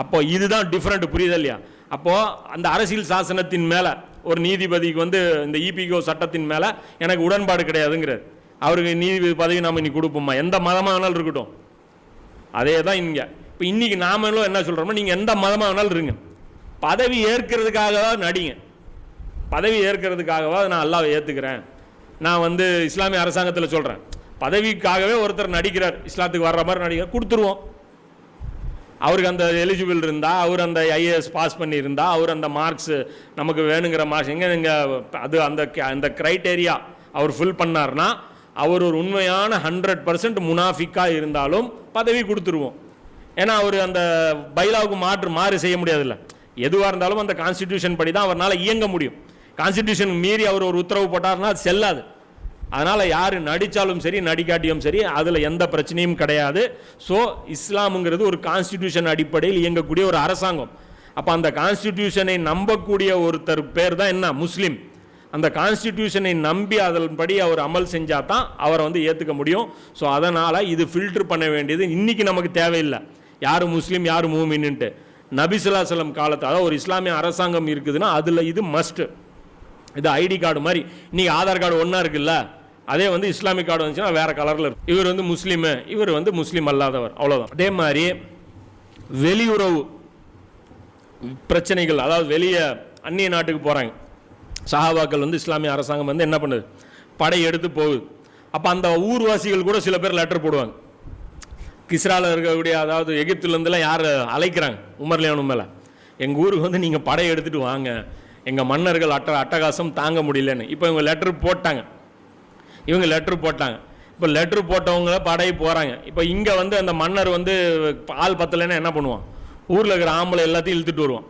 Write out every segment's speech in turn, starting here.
அப்போ இதுதான் டிஃப்ரெண்ட் புரியுது இல்லையா? அப்போது அந்த அரசியல் சாசனத்தின் மேலே ஒரு நீதிபதிக்கு வந்து இந்த இபிகோ சட்டத்தின் மேலே எனக்கு உடன்பாடு கிடையாதுங்கிறார். அவருக்கு நீதிபதி பதவி நாம் இன்னைக்கு கொடுப்போம்மா எந்த மதமாக வேணாலும் இருக்கட்டும். அதே தான் இங்கே. இப்போ இன்றைக்கி நாமளும் என்ன சொல்கிறோமோ நீங்கள் எந்த மதமாக வேணாலும் இருங்க. பதவி ஏற்கிறதுக்காக தான் நடிங்க. பதவி ஏற்கிறதுக்காகவா நான் அல்லாவை ஏற்றுக்கிறேன் நான் வந்து இஸ்லாமிய அரசாங்கத்தில் சொல்கிறேன் பதவிக்காகவே ஒருத்தர் நடிக்கிறார். இஸ்லாத்துக்கு வர்ற மாதிரி நடிக்கிறார் கொடுத்துருவோம். அவருக்கு அந்த எலிஜிபிள் இருந்தால் அவர் அந்த ஐஏஎஸ் பாஸ் பண்ணியிருந்தா அவர் அந்த மார்க்ஸ் நமக்கு வேணுங்கிற மார்க்ஸ் எங்கே நீங்கள் அது அந்த க- அந்த க்ரைட்டேரியா அவர் ஃபில் பண்ணார்னா அவர் ஒரு உண்மையான ஹண்ட்ரட் பர்சன்ட் முனாஃபிக்காக இருந்தாலும் பதவி கொடுத்துருவோம். ஏன்னா அவர் அந்த பைலாவுக்கு மாற்று மாறு செய்ய முடியாதுல்ல. எதுவாக இருந்தாலும் அந்த கான்ஸ்டிடியூஷன் படி தான் அவரால் இயங்க முடியும். கான்ஸ்டிடியூஷன் மீறி அவர் ஒரு உத்தரவு போட்டார்னா அது செல்லாது. அதனால் யார் நடித்தாலும் சரி நடிக்காட்டியும் சரி அதில் எந்த பிரச்சனையும் கிடையாது. ஸோ இஸ்லாமுங்கிறது ஒரு கான்ஸ்டிடியூஷன் அடிப்படையில் இயங்கக்கூடிய ஒரு அரசாங்கம். அப்போ அந்த கான்ஸ்டிடியூஷனை நம்பக்கூடிய ஒருத்தர் பேர் தான் என்ன? முஸ்லீம். அந்த கான்ஸ்டிடியூஷனை நம்பி அதன்படி அவர் அமல் செஞ்சால் தான் அவரை வந்து ஏற்றுக்க முடியும். ஸோ அதனால் இது ஃபில்டர் பண்ண வேண்டியது. இன்றைக்கி நமக்கு தேவையில்லை. யார் முஸ்லீம் யார் மூமின்னுட்டு நபிசுல்லாசலம் காலத்து அதாவது ஒரு இஸ்லாமிய அரசாங்கம் இருக்குதுன்னா அதில் இது மஸ்ட்டு இது ஐடி கார்டு மாதிரி. இன்னைக்கு ஆதார் கார்டு ஒன்றா இருக்குல்ல அதே வந்து இஸ்லாமிக் கார்டு வந்துச்சுன்னா வேறு கலரில் இருக்கும். இவர் வந்து முஸ்லீமு இவர் வந்து முஸ்லீம் அல்லாதவர். அவ்வளோதான் அதே மாதிரி வெளியுறவு பிரச்சனைகள் அதாவது வெளியே அந்நிய நாட்டுக்கு போகிறாங்க சஹாபாக்கள் வந்து இஸ்லாமிய அரசாங்கம் வந்து என்ன பண்ணுது? படை எடுத்து போகுது. அப்போ அந்த ஊர்வாசிகள் கூட சில பேர் லெட்டர் போடுவாங்க. கிஸ்ரால இருக்கக்கூடிய அதாவது எகிப்துலேருந்துலாம் யார் அழைக்கிறாங்க? உமர்லியானு மேலே. எங்கள் ஊருக்கு வந்து நீங்கள் படை எடுத்துகிட்டு வாங்க. எங்கள் மன்னர்கள் அட்ட அட்டகாசம் தாங்க முடியலன்னு. இப்போ இவங்க லெட்டர் போட்டாங்க. இவங்க லெட்ரு போட்டாங்க. இப்போ லெட்ரு போட்டவங்க படை போகிறாங்க இப்போ இங்கே வந்து அந்த மன்னர் வந்து ஆள் பத்தலைன்னா என்ன பண்ணுவான்? ஊரில் இருக்கிற ஆம்பளை எல்லாத்தையும் இழுத்துட்டு வருவான்.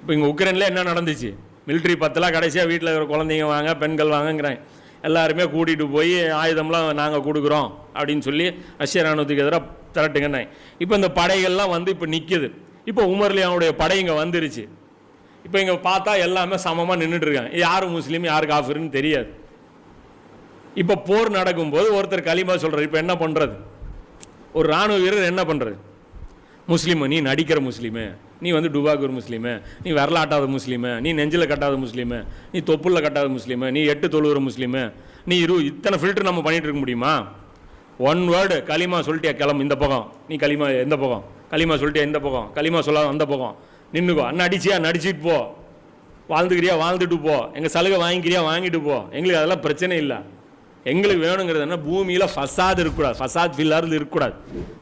இப்போ இங்கே உக்ரைனில் என்ன நடந்துச்சு? மிலிட்ரி பத்தலாம் கடைசியாக வீட்டில் இருக்கிற குழந்தைங்க வாங்க பெண்கள் வாங்கங்கிறாங்க. எல்லாருமே கூட்டிகிட்டு போய் ஆயுதம்லாம் நாங்கள் கொடுக்குறோம் அப்படின்னு சொல்லி ரஷ்ய ராணுவத்துக்கு எதிராக திரட்டுங்கன்னு இப்போ இந்த படைகள்லாம் வந்து இப்போ நிற்கிது இப்போ உமர்லியாவுடைய படை இங்கே வந்துருச்சு. இப்போ இங்கே பார்த்தா எல்லாமே சமமாக நின்றுட்டு இருக்காங்க. யார் முஸ்லீம் யார் காஃபிர்னு தெரியாது. இப்போ போர் நடக்கும்போது ஒருத்தர் களிமா சொல்கிறார் இப்போ என்ன பண்ணுறது ஒரு ராணுவ வீரர் என்ன பண்ணுறது முஸ்லீமு நீ நடிக்கிற முஸ்லீமு நீ வந்து டுபாக்கூர் முஸ்லீமு நீ வரலாட்டாத முஸ்லீமு நீ நெஞ்சில் கட்டாத முஸ்லீமு நீ தொப்புளில் கட்டாத முஸ்லீமு நீ எட்டு தொழுகிற முஸ்லீமு நீ இரு இத்தனை ஃபில்டர் நம்ம பண்ணிகிட்டு இருக்க முடியுமா? ஒன் வேர்டு களிமா சொல்லிட்டியா? கிளம்பு இந்த பக்கம். நீ களிமா எந்த பக்கம்? களிமா சொல்லிட்டியா? இந்த பக்கம். களிமா சொல்லாத அந்த பக்கம். நின்றுக்கோ அண்ணன் அடிச்சியா நடிச்சிட்டு போ. வாழ்ந்துக்கிறியா வாழ்ந்துட்டு போ. எங்கள் சலுகை வாங்கிக்கிறியா வாங்கிட்டு போ. எங்களுக்கு அதெல்லாம் பிரச்சனை இல்லை. எங்களுக்கு வேணுங்கிறது என்ன? பூமியில் ஃபசாத் இருக்கக்கூடாது. ஃபசாத் ஃபில்லாரில் இருக்கக்கூடாது.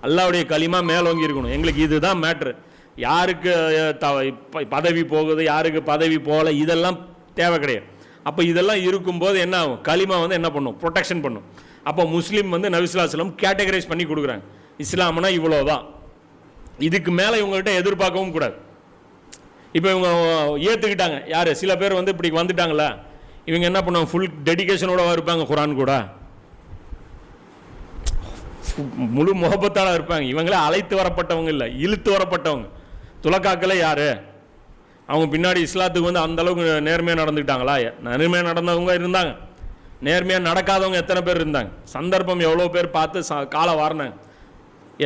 அல்லாவுடைய களிமா மேலோங்கி இருக்கணும். எங்களுக்கு இதுதான் மேட்ரு யாருக்கு த- பதவி போகுது யாருக்கு பதவி போகல இதெல்லாம் தேவை கிடையாது. அப்போ இதெல்லாம் இருக்கும்போது என்ன ஆகும்? களிமா வந்து என்ன பண்ணும்? ப்ரொடெக்ஷன் பண்ணும். அப்போ முஸ்லீம் வந்து நபிசுல்லாஸ்லம் கேட்டகரைஸ் பண்ணி கொடுக்குறாங்க. இஸ்லாம்னா இவ்வளோதான் இதுக்கு மேலே இவங்கள்ட்ட எதிர்பார்க்கவும் கூடாது. இப்போ இவங்க ஏற்றுக்கிட்டாங்க யார்? சில பேர் வந்து இப்படி வந்துட்டாங்களா? இவங்க என்ன பண்ணுவாங்க? ஃபுல் டெடிகேஷனோட இருப்பாங்க குரான் கூட. முழு முகப்பத்தால் இருப்பாங்க. இவங்களே அழைத்து வரப்பட்டவங்க இல்லை இழுத்து வரப்பட்டவங்க. துலக்காக்களே யார்? அவங்க பின்னாடி இஸ்லாத்துக்கு வந்து அந்தளவுக்கு நேர்மையாக நடந்துக்கிட்டாங்களா? நேர்மையாக நடந்தவங்க இருந்தாங்க. நேர்மையாக நடக்காதவங்க எத்தனை பேர் இருந்தாங்க? சந்தர்ப்பம் எவ்வளோ பேர் பார்த்து ச காலை வாரினாங்க.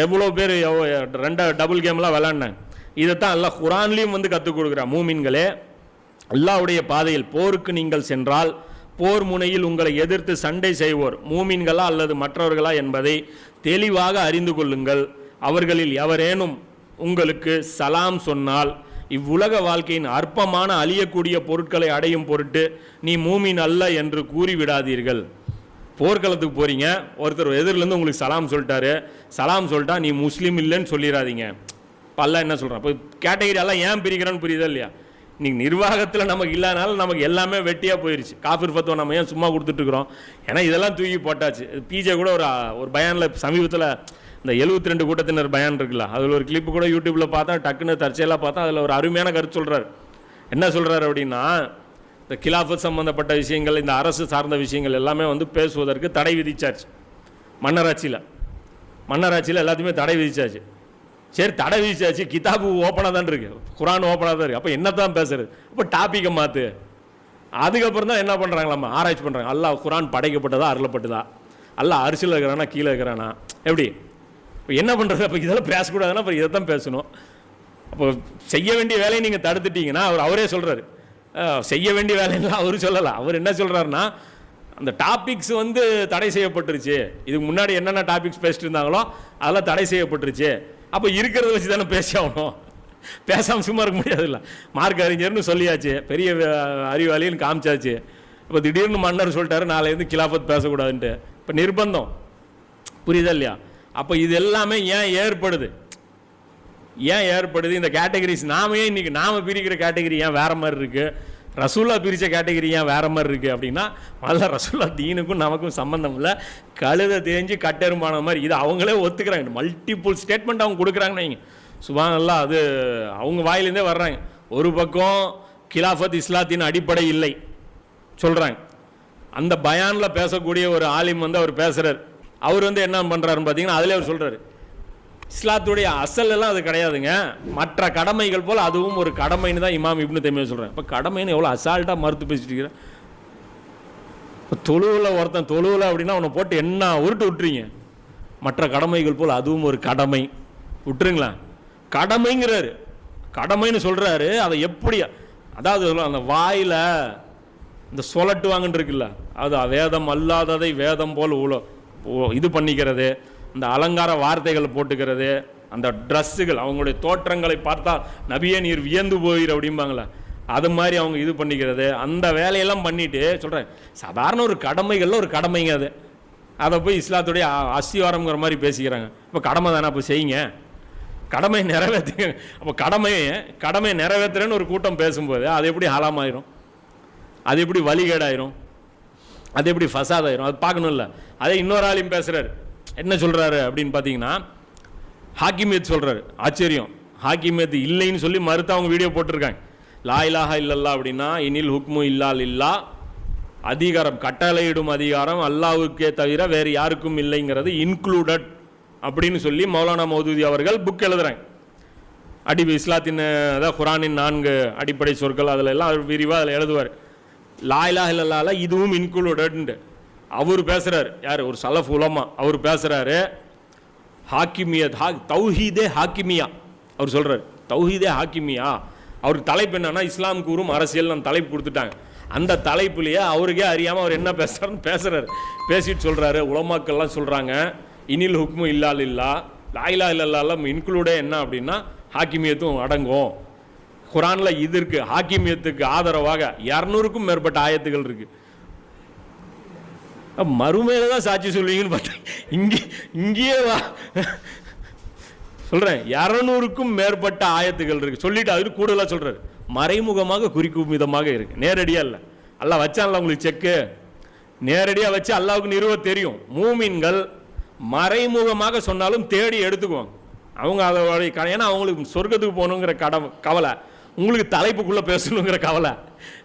எவ்வளோ பேர் எவ்வளோ ரெண்டு டபுள் கேம்லாம் விளாண்டாங்க இதைத்தான் அல்லாஹ் குரான்லேயும் வந்து கற்றுக் கொடுக்குறா மூமின்களே அல்லாவுடைய பாதையில் போருக்கு நீங்கள் சென்றால் போர் முனையில் உங்களை எதிர்த்து சண்டை செய்வோர். மூமின்களா அல்லது மற்றவர்களா என்பதை தெளிவாக அறிந்து கொள்ளுங்கள். அவர்களில் எவரேனும் உங்களுக்கு சலாம் சொன்னால் இவ்வுலக வாழ்க்கையின் அற்பமான அழியக்கூடிய பொருட்களை அடையும் பொருட்டு நீ மூமின் அல்ல என்று கூறிவிடாதீர்கள். போர்க்களத்துக்கு போகிறீங்க ஒருத்தர் எதிரிலேருந்து உங்களுக்கு சலாம் சொல்லிட்டாரு. சலாம் சொல்லிட்டா நீ முஸ்லீம் இல்லைன்னு சொல்லிடாதீங்க பல்லாம் என்ன சொல்கிறான் இப்போ கேட்டகிரி எல்லாம் ஏன் பிரிக்கிறான்னு புரியுதா இல்லையா? இன்னைக்கு நிர்வாகத்தில் நமக்கு இல்லாதனால நமக்கு எல்லாமே வெட்டியாக போயிடுச்சு காஃபிர் பத்துவம் நம்ம ஏன் சும்மா கொடுத்துட்ருக்குறோம் ஏன்னா இதெல்லாம் தூக்கி போட்டாச்சு. பிஜே கூட ஒரு ஒரு பயானில் சமீபத்தில் இந்த 72 ரெண்டு கூட்டத்தினர் பயான் இருக்குல்ல அதில் ஒரு கிளிப்பு கூட யூடியூப்பில் பார்த்தா டக்குன்னு தற்செயலாக பார்த்தா அதில் ஒரு அருமையான கருத்து சொல்கிறார் என்ன சொல்கிறார் அப்படின்னா இந்த கிலாஃபத் சம்மந்தப்பட்ட விஷயங்கள் இந்த அரசு சார்ந்த விஷயங்கள் எல்லாமே வந்து பேசுவதற்கு தடை விதிச்சாச்சு. மன்னராட்சியில். மன்னராட்சியில் எல்லாத்தையுமே தடை விதிச்சாச்சு. சரி தடை வீசாச்சு கிதாபு ஓப்பனாக தான் இருக்கு. குரான் ஓப்பனாக தான் இருக்கு. அப்போ என்ன தான் பேசுறது? அப்போ டாப்பிக்கை மாற்று அதுக்கப்புறம் தான் என்ன பண்ணுறாங்களாம்மா ஆராய்ச்சி பண்ணுறாங்க அல்லாஹ் குரான் படைக்கப்பட்டதா அருளப்பட்டதா? அல்ல அரிசியில் இருக்கிறானா கீழே இருக்கிறானா? எப்படி? இப்போ என்ன பண்ணுறது அப்போ இதெல்லாம் பேசக்கூடாதுன்னா அப்புறம் இதை தான் பேசணும். அப்போ செய்ய வேண்டிய வேலையை நீங்கள் தடுத்துட்டீங்கன்னா அவர் அவரே சொல்கிறாரு செய்ய வேண்டிய வேலையெல்லாம் அவரும் சொல்லலை. அவர் என்ன சொல்கிறாருன்னா அந்த டாபிக்ஸ் வந்து தடை செய்யப்பட்டுருச்சு. இதுக்கு முன்னாடி என்னென்ன டாபிக்ஸ் பேசிட்டு இருந்தாங்களோ அதெல்லாம் தடை செய்யப்பட்டுருச்சு. அப்போ இருக்கிறத வச்சு தானே பேசி ஆகணும். பேசாமல் சும்மா இருக்க முடியாதுல்ல. மார்க் அறிஞர்னு சொல்லியாச்சு. பெரிய அறிவாளின்னு காமிச்சாச்சு. இப்போ திடீர்னு மன்னர் சொல்லிட்டாரு நாளையிருந்து கிலாஃபத் பேசக்கூடாதுன்ட்டு. இப்போ நிர்பந்தம். புரியுதா இல்லையா? அப்போ இது எல்லாமே ஏன் ஏற்படுது? ஏன் ஏற்படுது? இந்த கேட்டகரிஸ் நாமே இன்றைக்கி இன்னைக்கு நாம பிரிக்கிற கேட்டகரி ஏன் வேற மாதிரி இருக்குது ரசூல்லா பிரித்த கேட்டகிரி ஏன் வேறு மாதிரி இருக்குது அப்படின்னா முதல்ல ரசூல்லா தீனுக்கும் நமக்கும் சம்மந்தம் இல்லை. கழுதை தேஞ்சு கட்டெருமான மாதிரி இது அவங்களே ஒத்துக்கிறாங்க. மல்டிபிள் ஸ்டேட்மெண்ட் அவங்க கொடுக்குறாங்கன்னு வைங்க. சுபானல்லா அது அவங்க வாயிலேருந்தே வர்றாங்க. ஒரு பக்கம் கிலாஃபத் இஸ்லாத்தின் அடிப்படை இல்லை. சொல்கிறாங்க அந்த பயானில் பேசக்கூடிய ஒரு ஆலிம் வந்து அவர் பேசுகிறார் அவர் வந்து என்ன பண்ணுறாருன்னு பார்த்தீங்கன்னா அதிலே அவர் சொல்கிறாரு இஸ்லாத்துடைய அசல் எல்லாம் அது கிடையாதுங்க. மற்ற கடமைகள் போல் அதுவும் ஒரு கடமைன்னு தான் இமாம் இப்னு தைமியா சொல்கிறேன் இப்போ கடமைன்னு எவ்வளோ அசால்ட்டாக மறுத்து பேசிட்டு இருக்கிறேன் இப்போ தொழுவில் ஒருத்தன் தொழுவில் அப்படின்னா அவனை போட்டு என்ன உருட்டு விட்டுறீங்க? மற்ற கடமைகள் போல் அதுவும் ஒரு கடமை. விட்டுருங்களா? கடமைங்கிறாரு. கடமைன்னு சொல்கிறாரு அதை எப்படி அதாவது அந்த வாயில் இந்த சொலட்டுவாங்கன்னு இருக்குல்ல அது வேதம் அல்லாததை வேதம் போல் உல இது பண்ணிக்கிறது. இந்த அலங்கார வார்த்தைகள் போட்டுக்கிறது அந்த ட்ரெஸ்ஸுகள் அவங்களுடைய தோற்றங்களை பார்த்தா நபியே நீர் வியந்து போயிரு அப்படிம்பாங்களே அது மாதிரி அவங்க இது பண்ணிக்கிறது. அந்த வேலையெல்லாம் பண்ணிட்டு சொல்கிறேன் சாதாரண ஒரு கடமைகளில் ஒரு கடமைங்க அது. அதை போய் இஸ்லாத்துடைய அஸ்திவாரம்ங்கிற மாதிரி பேசிக்கிறாங்க. இப்போ கடமை தானே அப்போ செய்யுங்க. கடமை நிறைவேற்றுங்க அப்போ கடமையை கடமை நிறைவேற்றுறேன்னு ஒரு கூட்டம் பேசும்போது அது எப்படி ஹலாமாயிரும்? அது எப்படி வழிகேடாயிரும்? அது எப்படி ஃபசாதாயிரும்? அது பார்க்கணும்ல. அதே இன்னொரு ஆளையும் பேசுகிறாரு என்ன சொல்கிறாரு அப்படின்னு பார்த்தீங்கன்னா ஹாக்கிமேத் சொல்கிறாரு ஆச்சரியம். ஹாக்கிமேத் இல்லைன்னு சொல்லி மறுத்து அவங்க வீடியோ போட்டிருக்காங்க. லா இலாஹா இல்லல்லா அப்படின்னா இனில் ஹுக்மு இல்லால் இல்லா அதிகாரம் கட்டளையிடும் அதிகாரம் அல்லாவுக்கே தவிர வேறு யாருக்கும் இல்லைங்கிறது இன்க்ளூடட் அப்படின்னு சொல்லி மௌலானா மௌதூதி அவர்கள் புக் எழுதுகிறாங்க அடி இஸ்லாத்தின் அதாவது குரானின் நான்கு அடிப்படை சொற்கள் அதில் எல்லாம் விரிவாக அதில் எழுதுவார். லாயிலா இல்லல்லால இதுவும் இன்க்ளூடட்ன்ட்டு அவர் பேசுகிறார் யார்? ஒரு சலஃப் உலமா. அவர் பேசுகிறாரு ஹாக்கிமியா ஹா தௌஹீதே ஹாக்கிமியா. அவர் சொல்கிறார் தௌஹீதே ஹாக்கிமியா. அவருக்கு தலைப்பு என்னன்னா இஸ்லாம் கூறும் அரசியல் நம்ம தலைப்பு கொடுத்துட்டாங்க. அந்த தலைப்புலேயே அவருக்கே அறியாமல் அவர் என்ன பேசுறாருன்னு பேசுகிறார் பேசிட்டு சொல்கிறாரு உலமாக்கள்லாம் சொல்கிறாங்க இனில் ஹுக்மு இல்லால் இல்லா. லாயிலா இல்லாலாம் இன்க்ளூடே என்ன அப்படின்னா ஹாக்கிமியத்தும் அடங்கும். குரானில் இது இருக்குது ஹாக்கிமியத்துக்கு ஆதரவாக இரநூறுக்கும் மேற்பட்ட ஆயத்துகள் இருக்குது மறுமையில தான் சாட்சி சொல்லுவீங்கன்னு பார்த்தேன். இங்கே இங்கேயே வா. சொல்கிறேன் இரநூறுக்கும் மேற்பட்ட ஆயத்துகள் இருக்குது சொல்லிட்டு அது கூடுதலாக சொல்கிறாரு மறைமுகமாக குறிக்கும் விதமாக இருக்குது நேரடியாக இல்லை. அல்லாஹ் வச்சான்ல உங்களுக்கு செக்கு நேரடியாக வச்சு அல்லாவுக்கு நிறுவ தெரியும். மூமின்கள் மறைமுகமாக சொன்னாலும் தேடி எடுத்துக்குவாங்க. அவங்க அதோடைய க- ஏன்னா அவங்களுக்கு சொர்க்கத்துக்கு போகணுங்கிற கடவு கவலை. உங்களுக்கு தலைப்புக்குள்ளே பேசணுங்கிற கவலை.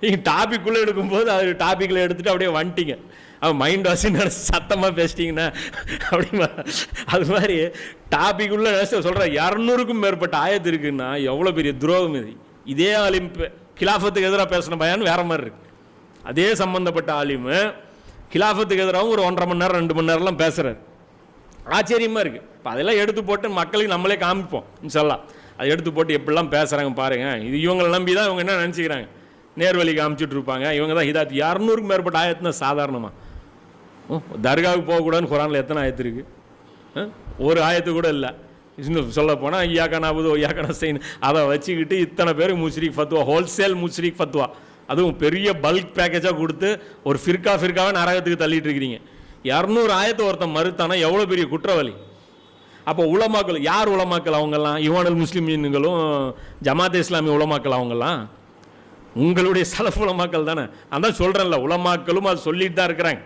நீங்கள் டாபிக்குள்ளே எடுக்கும்போது அது டாப்பிக்கில் எடுத்துகிட்டு அப்படியே வந்துட்டீங்க. அவன் மைண்ட் வாசி நினச்சி சத்தமாக பேசிட்டீங்கன்னா அப்படிமா அது மாதிரி டாபிக்குள்ளே நினச்சி சொல்கிறேன் இரநூறுக்கும் மேற்பட்ட ஆயத்து இருக்குன்னா எவ்வளோ பெரிய துரோகம் இது? இதே ஆலிம் கிலாஃபத்துக்கு எதிராக பேசின பயான் வேற மாதிரி இருக்கு. அதே சம்மந்தப்பட்ட ஆலிமு கிலாஃபத்துக்கு எதிராகவும் ஒரு ஒன்றரை மணி நேரம் ரெண்டு மணி நேரம்லாம் பேசுகிறார் ஆச்சரியமாக இருக்குது இப்போ அதெல்லாம் எடுத்து போட்டு மக்களுக்கு நம்மளே காமிப்போம் சொல்லலாம் அதை எடுத்து போட்டு எப்படிலாம் பேசுகிறாங்க பாருங்கள் இது இவங்களை நம்பி தான் இவங்க என்ன நினச்சிக்கிறாங்க? நேர்வழி காமிச்சிட்டு இருப்பாங்க. இவங்க தான் ஹிதாத் இரநூறுக்கு மேற்பட்ட ஆயத்துனா சாதாரணமாக தர்காவுக்கு போகக்கூடாதுன்னு குரானில் எத்தனை ஆயத்து இருக்குது ஒரு ஆயத்து கூட இல்லை. இன்னும் சொல்ல போனால் ஐயாக்கா நாபுது ஐயாக்கா செய்யணும் அதை வச்சுக்கிட்டு இத்தனை பேர் முஸ்ரீக் ஃபத்வா ஹோல்சேல் முஸ்ரீக் ஃபத்வா. அதுவும் பெரிய பல்க் பேக்கேஜாக கொடுத்து ஒரு ஃபிர்கா ஃபிர்காவை நரகத்துக்கு தள்ளிட்டு இருக்கிறீங்க. இரநூறு ஆயத்தை ஒருத்தன் மறுத்தானா எவ்வளோ பெரிய குற்றவாளி? அப்போ உலமாக்கள் யார் உலமாக்கள் அவங்கெல்லாம்? யுவானல் முஸ்லிம்களும் ஜமாத் இஸ்லாமிய உலமாக்கள் அவங்கெல்லாம்? உங்களுடைய சலஃப் உலமாக்கள் தானே? அதான் சொல்கிறேன்ல உலமாக்களும் அது சொல்லிட்டு தான் இருக்கிறாங்க.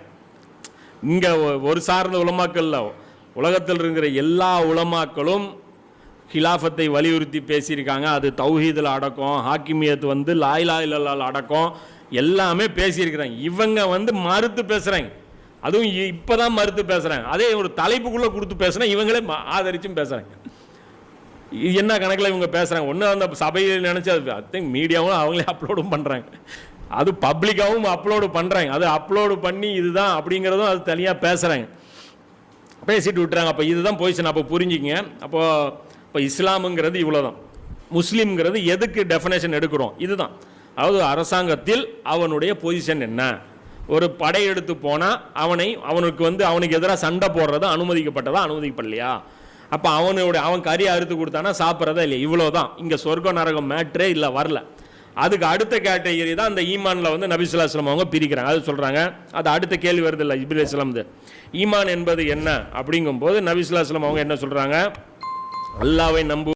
இங்கே ஒரு சார்ந்த உலமாக்கள்ல உலகத்தில் இருக்கிற எல்லா உலமாக்களும் ஹிலாஃபத்தை வலியுறுத்தி பேசியிருக்காங்க. அது தௌஹீதில் அடக்கம் ஹாக்கிமியத் வந்து லாயிலா இல்லல்லால் அடக்கம் எல்லாமே பேசியிருக்கிறாங்க. இவங்க வந்து மறுத்து பேசுகிறாங்க அதுவும் இப்போ தான் மறுத்து பேசுகிறாங்க அதே ஒரு தலைப்புக்குள்ளே கொடுத்து பேசுனா இவங்களே ஆதரிச்சும் பேசுகிறாங்க இது என்ன கணக்கில் இவங்க பேசுகிறாங்க ஒன்று அந்த சபையில் நினச்சி அது திங்க் மீடியாவும் அவங்களே அப்லோடும் பண்ணுறாங்க அது பப்ளிக்காகவும் அப்லோடு பண்ணுறாங்க அது அப்லோடு பண்ணி இதுதான் அப்படிங்கிறதும் அது தனியாக பேசுகிறாங்க பேசிட்டு விட்டுறாங்க. அப்போ இதுதான் பொசிஷன் அப்போ புரிஞ்சுக்கங்க. அப்போ இப்போ இஸ்லாமுங்கிறது இவ்வளோ தான் முஸ்லீம்ங்கிறது எதுக்கு டெஃபினேஷன் எடுக்கிறோம்? இதுதான். அதாவது அரசாங்கத்தில் அவனுடைய பொசிஷன் என்ன? ஒரு படையெடுத்து போனால் அவனை அவனுக்கு வந்து அவனுக்கு எதிராக சண்டை போடுறது அனுமதிக்கப்பட்டதா அனுமதிக்கப்படலையா? அப்போ அவனுடைய அவன் கறி அறுத்து கொடுத்தானா சாப்பிட்றதா இல்லையா? இவ்வளோதான் இங்கே சொர்க்க நரகம் மேட்ரே இல்லை வரல. அதுக்கு அடுத்த கேட்டகரி தான் அந்த ஈமானில் வந்து நபிசுல்லாஸ்லம் அவங்க பிரிக்கிறாங்க. அது சொல்கிறாங்க அது அடுத்த கேள்வி வருது இல்லை இபில் இஸ்லாம்து ஈமான் என்பது என்ன? அப்படிங்கும்போது நபிசுல்லாஸ்லம் அவங்க என்ன சொல்கிறாங்க அல்லாவை நம்பு